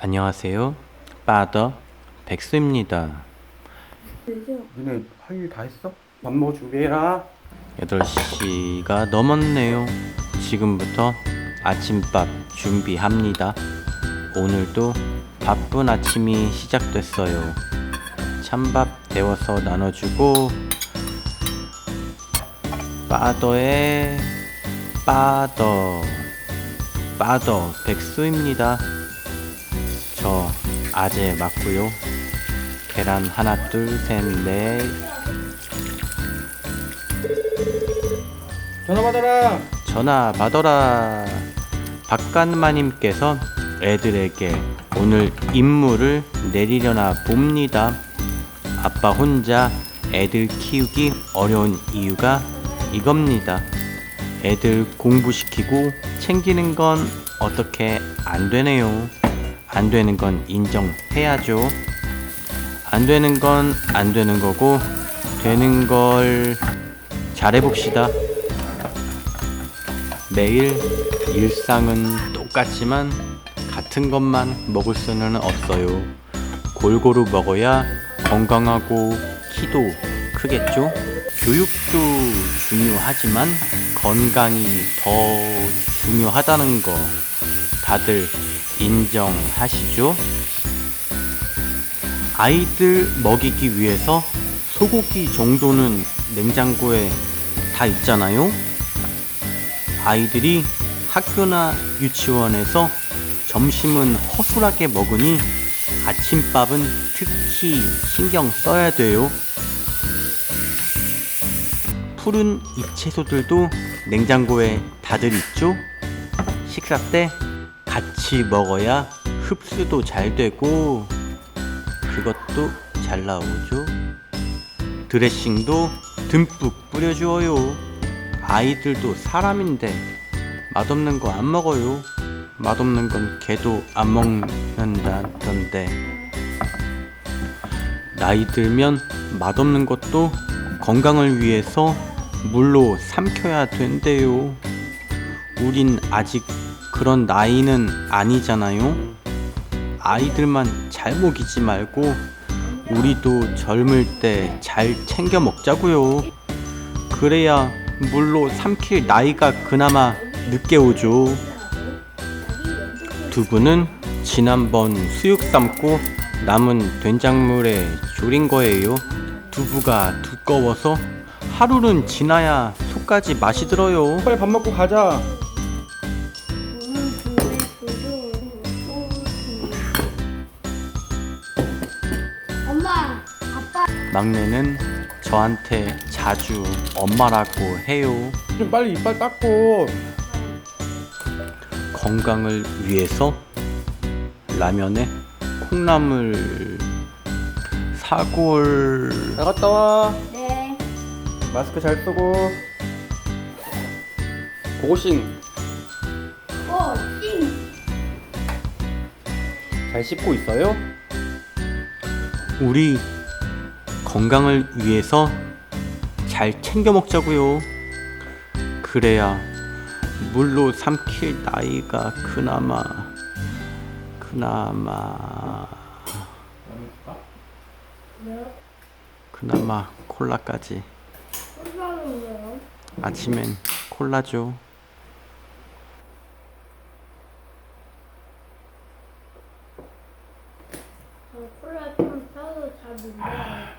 안녕하세요. 빠더 백수입니다. 너네 할 일 다 했어? 밥 먹어 준비해라 8시가 넘었네요. 지금부터 아침밥 준비합니다. 오늘도 바쁜 아침이 시작됐어요. 찬밥 데워서 나눠주고 빠더의 빠더 빠더 백수입니다. 저 아재 맞고요. 계란 하나 둘셋넷 전화 받아라 전화 받아라. 박간마님께서 애들에게 오늘 임무를 내리려나 봅니다. 아빠 혼자 애들 키우기 어려운 이유가 이겁니다. 애들 공부시키고 챙기는 건 어떻게 안 되네요. 안 되는 건 인정해야죠. 안 되는 건 안 되는 거고, 되는 걸 잘해봅시다. 매일 일상은 똑같지만 같은 것만 먹을 수는 없어요. 골고루 먹어야 건강하고 키도 크겠죠? 교육도 중요하지만 건강이 더 중요하다는 거 다들 인정하시죠? 아이들 먹이기 위해서 소고기 정도는 냉장고에 다 있잖아요? 아이들이 학교나 유치원에서 점심은 허술하게 먹으니 아침밥은 특히 신경 써야 돼요. 푸른 잎채소들도 냉장고에 다들 있죠? 식사 때 같이 먹어야 흡수도 잘 되고 그것도 잘 나오죠. 드레싱도 듬뿍 뿌려주어요. 아이들도 사람인데 맛없는 거 안 먹어요. 맛없는 건 개도 안 먹는다던데. 나이 들면 맛없는 것도 건강을 위해서 물로 삼켜야 된대요. 우린 아직 그런 나이는 아니잖아요. 아이들만 잘 먹이지 말고 우리도 젊을 때 잘 챙겨 먹자고요. 그래야 물로 삼킬 나이가 그나마 늦게 오죠. 두부는 지난번 수육 삶고 남은 된장물에 졸인 거예요. 두부가 두꺼워서 하루는 지나야 속까지 맛이 들어요. 빨리 밥 먹고 가자 막내는 저한테 자주 엄마라고 해요. 좀 빨리 이빨 닦고 건강을 위해서 라면에 콩나물 사골 잘 갔다 와 네. 마스크 잘 쓰고 고고싱 어, 띵. 잘 씹고 있어요? 우리 건강을 위해서 잘 챙겨 먹자고요. 그래야 물로 삼킬 나이가 그나마 그나마 그나마 콜라까지? 아침엔 콜라죠. 저 콜라 좀 타서 잘못 먹어요.